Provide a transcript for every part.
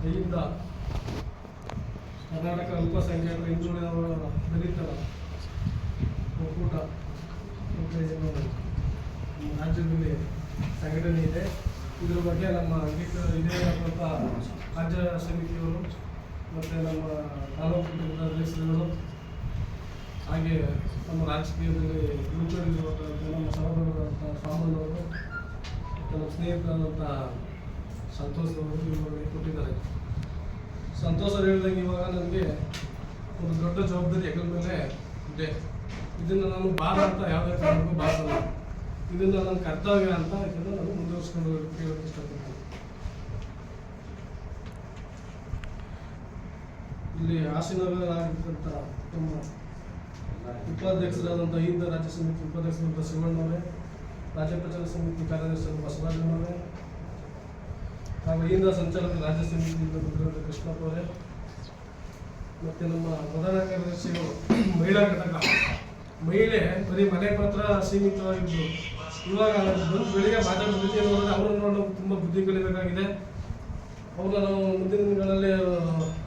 ಅಹಿಂದ ಕರ್ನಾಟಕ ಅಲ್ಪಸಂಖ್ಯಾತರ ಹಿಂದುಳಿದವರ ದಲಿತರ ಒಕ್ಕೂಟ ಅಂತ ರಾಜ್ಯದಲ್ಲಿ ಸಂಘಟನೆ ಇದೆ. ಇದ್ರ ಬಗ್ಗೆ ನಮ್ಮ ಅಂಕಿತ ಇದೇ ರಾಜ್ಯ ಸಮಿತಿಯವರು ಮತ್ತು ನಮ್ಮ ತಾಲೂಕು ಅಧ್ಯಕ್ಷರುಗಳು ಹಾಗೆ ನಮ್ಮ ರಾಜಕೀಯದಲ್ಲಿ ಮುಂಚೂಣಿರುವಂಥ ನಮ್ಮ ಸಹೋದರರಾದಂಥ ಸಾಮಣ್ಣವರು ಮತ್ತು ನಮ್ಮ ಸ್ನೇಹಿತರಾದಂಥ ಸಂತೋಷ್ ಅವರು ಇವುಗಳಿಗೆ ಕೊಟ್ಟಿದ್ದಾರೆ. ಸಂತೋಷ್ ಹೇಳಿದಾಗ ಇವಾಗ ನನಗೆ ಒಂದು ದೊಡ್ಡ ಜವಾಬ್ದಾರಿ ಹೆಗಲ ಮೇಲೆ ಇದೆ. ಇದನ್ನು ನಾನು ಬಾರ ಅಂತ ಯಾವುದೇ ಕಾರಣಕ್ಕೂ ಬಾರಲ್ಲ. ಇದನ್ನು ನನ್ನ ಕರ್ತವ್ಯ ಅಂತ ಇದನ್ನು ನಾನು ಮುಂದುವರಿಸ್ಕೊಂಡು ಕೇಳೋಕ್ಕೆ ಇಷ್ಟಪಡ್ತೀನಿ. ಇಲ್ಲಿ ಆಶೀನಗರಾಗಿದ್ದಂಥ ನಮ್ಮ ಉಪಾಧ್ಯಕ್ಷರಾದಂಥ ಹಿಂದ ರಾಜ್ಯ ಸಮಿತಿ ಉಪಾಧ್ಯಕ್ಷರಾದಂಥ ಶಿವಣ್ಣವರೇ ರಾಜ್ಯ ಪ್ರಚಾರ ಸಮಿತಿ ಕಾರ್ಯದರ್ಶಿ ಬಸವರಾಜನವರೇ ಹಾಗೂ ಸಂಚಾಲಕ ರಾಜ್ಯ ಬಂದಿರುವಂಥ ಕೃಷ್ಣಪ್ಪ ಅವರೇ. ಮತ್ತು ನಮ್ಮ ಪ್ರಧಾನ ಕಾರ್ಯದರ್ಶಿಗಳು ಮಹಿಳಾ ಘಟಕ. ಮಹಿಳೆ ಬರೀ ಮನೆ ಪತ್ರ ಸೀಮಿತವಾಗಿದ್ದು, ಇವಾಗ ಬಂದು ಬೆಳಿಗ್ಗೆ ನೋಡಿದ್ರೆ ಅವರನ್ನು ನೋಡಿ ನಾವು ತುಂಬ ಬುದ್ಧಿ ಕಲಿಬೇಕಾಗಿದೆ. ಅವ್ರನ್ನ ನಾವು ಮುಂದಿನ ದಿನಗಳಲ್ಲಿ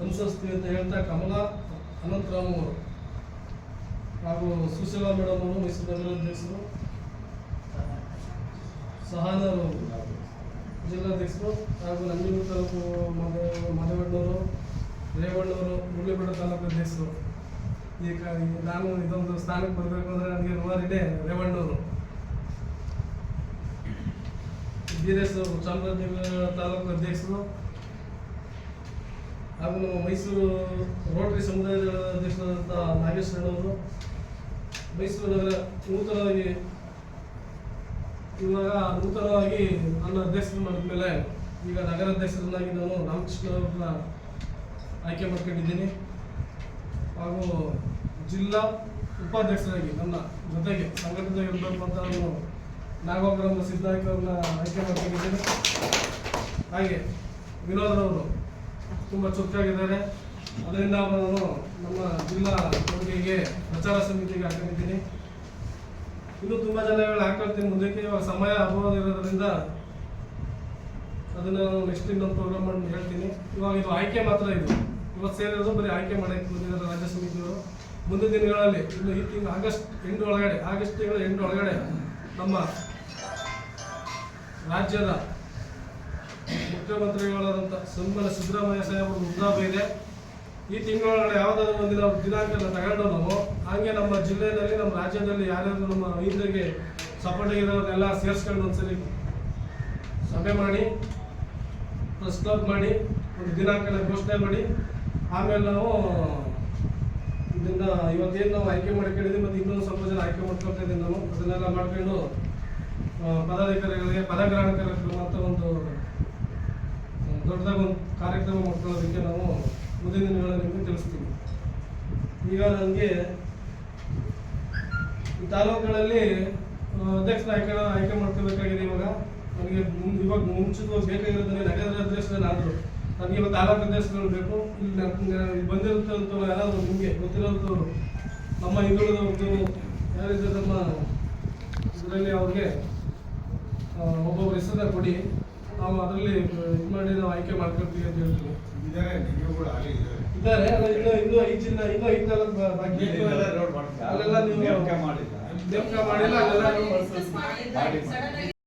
ಅನುಸರಿಸ್ತೀವಿ ಅಂತ ಹೇಳ್ತಾ ಕಮಲಾ, ಅನಂತರಾಮ್ ಅವರು. ಹಾಗೂ ಸುಶೀಲಾ ಮೇಡಮ್ ಅವರು ಮೈಸೂರು ನಗರಾಧ್ಯಕ್ಷರು ಸಹಾನರು ಜಿಲ್ಲಾಧ್ಯಕ್ಷರು ಹಾಗೂ ನಂಜನಗೂಡು ತಾಲೂಕು ಮಾದೇವ ಮಾದೇವಣ್ಣವರು ರೇವಣ್ಣವರು ಮುರಳೀಪೇಟೆ ತಾಲೂಕು ಅಧ್ಯಕ್ಷರು ಈಗ ನಾನು ಇದೊಂದು ಸ್ಥಾನಕ್ಕೆ ಬರಬೇಕು ಅಂದರೆ ನನಗೆ ರುವಾರಿನೇ ರೇವಣ್ಣೂರು ಅವರು ಚಾಮರಾಜನಗರ ತಾಲೂಕು ಅಧ್ಯಕ್ಷರು ಹಾಗೂ ಮೈಸೂರು ರೋಟರಿ ಸಮುದಾಯದ ಅಧ್ಯಕ್ಷರಾದಂಥ ನಾಗೇಶ್ ಅಣ್ಣವರು ಮೈಸೂರು ನಗರ ನೂತನವಾಗಿ ಇವಾಗ ನೂತನವಾಗಿ ನನ್ನ ಅಧ್ಯಕ್ಷರು ಮಾಡಿದ್ಮೇಲೆ ಈಗ ನಗರಾಧ್ಯಕ್ಷರನ್ನಾಗಿ ನಾನು ರಾಮಕೃಷ್ಣ ಅವ್ರನ್ನ ಆಯ್ಕೆ ಮಾಡ್ಕೊಂಡಿದ್ದೀನಿ. ಹಾಗೂ ಜಿಲ್ಲಾ ಉಪಾಧ್ಯಕ್ಷರಾಗಿ ನನ್ನ ಜೊತೆಗೆ ಸಂಘಟನೆ ಇರಬೇಕು ಅಂತ ನಾನು ನಾಗೋಗ್ರಾಮ ಸಿದ್ಧಾರ್ಥ ಅವ್ರನ್ನ ಆಯ್ಕೆ ಮಾಡ್ಕೊಂಡಿದ್ದೀನಿ. ಹಾಗೆ ವಿನೋದ್ರವರು ತುಂಬ ಚುರುಕಾಗಿದ್ದಾರೆ. ಅದರಿಂದ ನಾನು ನಮ್ಮ ಜಿಲ್ಲಾ ಕೊಡುಗೆಗೆ ಪ್ರಚಾರ ಸಮಿತಿಗೆ ಹಾಕೊಂಡಿದ್ದೀನಿ. ಇದು ತುಂಬ ಜನಗಳು ಹಾಕೊಳ್ತೀನಿ ಮುಂದಕ್ಕೆ ಇವಾಗ ಸಮಯ ಅಭಾವ ಅದನ್ನ ಅದನ್ನು ನಾನು ನೆಕ್ಸ್ಟ್ ಇನ್ನೊಂದು ಪ್ರೋಗ್ರಾಮ್ ಮಾಡಿ ಹೇಳ್ತೀನಿ. ಇವಾಗ ಇದು ಆಯ್ಕೆ ಮಾತ್ರ ಇದು. ಇವತ್ತು ಸೇರಿರೋದು ಬರೀ ಆಯ್ಕೆ ಮಾಡಕ್ಕೆ ಬಂದಿದ್ದಾರೆ ರಾಜ್ಯ ಸಮಿತಿಯವರು. ಮುಂದಿನ ದಿನಗಳಲ್ಲಿ, ಇನ್ನು ಈ ತಿಂಗಳು ಆಗಸ್ಟ್ ಎಂಟು ಒಳಗಡೆ, ಆಗಸ್ಟ್ ತಿಂಗಳ ಎಂಟು ಒಳಗಡೆ ನಮ್ಮ ರಾಜ್ಯದ ಮುಖ್ಯಮಂತ್ರಿಗಳಾದಂಥ ಸನ್ಮಾನ ಸಿದ್ದರಾಮಯ್ಯ ಸಾಹೇಬರು ವೃದ್ಧಾಪ ಇದೆ. ಈ ತಿಂಗಳೊಳಗಡೆ ಯಾವುದಾದ್ರೂ ಒಂದಿನ ದಿನಾಂಕನ ತಗೊಂಡು ನಾವು ಹಾಗೆ ನಮ್ಮ ಜಿಲ್ಲೆಯಲ್ಲಿ, ನಮ್ಮ ರಾಜ್ಯದಲ್ಲಿ ಯಾರ್ಯಾರು ನಮ್ಮ ಹಿಂದೆಗೆ ಸಪೋರ್ಟ್ ಇರೋರೆಲ್ಲ ಸೇರಿಸ್ಕೊಂಡು ಒಂದ್ಸರಿ ಸಭೆ ಮಾಡಿ ಪ್ರೆಸ್ ಮಾಡಿ, ಒಂದು ದಿನಾಂಕನ ಘೋಷಣೆ ಮಾಡಿ, ಆಮೇಲೆ ನಾವು ಇದನ್ನ ಇವತ್ತೇನು ನಾವು ಆಯ್ಕೆ ಮಾಡ್ಕೊಂಡಿದ್ದೀವಿ ಮತ್ತು ಇನ್ನೊಂದು ಸ್ವಲ್ಪ ಜನ ಆಯ್ಕೆ ಮಾಡ್ಕೊಳ್ತಾ ಇದ್ದೀವಿ ನಾವು. ಅದನ್ನೆಲ್ಲ ಮಾಡ್ಕೊಂಡು ಪದಾಧಿಕಾರಿಗಳಿಗೆ ಪದಗ್ರಹಣ ಕಾರ್ಯಕ್ರಮ ಅಂತ ಒಂದು ದೊಡ್ಡದಾಗಿ ಒಂದು ಕಾರ್ಯಕ್ರಮ ಮಾಡ್ಕೊಳ್ಳೋದಕ್ಕೆ ನಾವು ಮುಂದಿನ ದಿನಗಳಲ್ಲಿ ನಿಮಗೆ ತಿಳಿಸ್ತೀನಿ. ಈಗ ನನಗೆ ತಾಲೂಕುಗಳಲ್ಲಿ ಅಧ್ಯಕ್ಷರ ಆಯ್ಕೆ ಆಯ್ಕೆ ಮಾಡ್ಕೋಬೇಕಾಗಿದೆ ಇವಾಗ. ನನಗೆ ಮುಂದೆ ಇವಾಗ ಮುಂಚಿತವಾಗಿ ಬೇಕಾಗಿರೋದ್ರೆ ನಗರ ಅಧ್ಯಕ್ಷರಾದ್ರು ನನಗೆ ಇವಾಗ ತಾಲೂಕು ಅಧ್ಯಕ್ಷರುಗಳು ಬೇಕು. ಇಲ್ಲಿ ಬಂದಿರುತ್ತಂಥವ್ರು ಯಾರಾದರೂ ನಿಮಗೆ ಗೊತ್ತಿರೋಂಥವ್ರು, ನಮ್ಮ ಹಿಂದುಳಿದವ್ರದ್ದು ಯಾರಿದ್ದಾರೆ ನಮ್ಮ ಇದರಲ್ಲಿ ಅವ್ರಿಗೆ ಒಬ್ಬೊಬ್ಬರ ಹೆಸರನ್ನ ಕೊಡಿ. ನಾವು ಅದರಲ್ಲಿ ಇದು ಮಾಡಿ ನಾವು ಆಯ್ಕೆ ಮಾಡ್ಕೊಳ್ತೀವಿ ಅಂತ ಹೇಳ್ತೀವಿ ಇದ್ದಾರೆ ನೀವು ಕೂಡ ಅಲ್ಲಿ ಇದ್ದಾರೆ ಇದ್ದಾರೆ ಅಲ್ಲ ಇನ್ನೂ ಇನ್ನೂ ಐದು ಜಿಲ್ಲೆ ಇನ್ನೂ ಐದು ತಾಲೂಕು ಬಾ- ಬಾಕಿ ಇದೆ. ಅಲ್ಲೆಲ್ಲ ನೀವು ನೇಮಕ ಮಾಡಿಲ್ಲ. ನೇಮಕ ಮಾಡಿಲ್ಲ ಅಲ್ಲೆಲ್ಲ ನೀವು ಡಿಸ್ಕಸ್ ಮಾಡಿಲ್ಲ ಸಡನ್ ಆಗಿ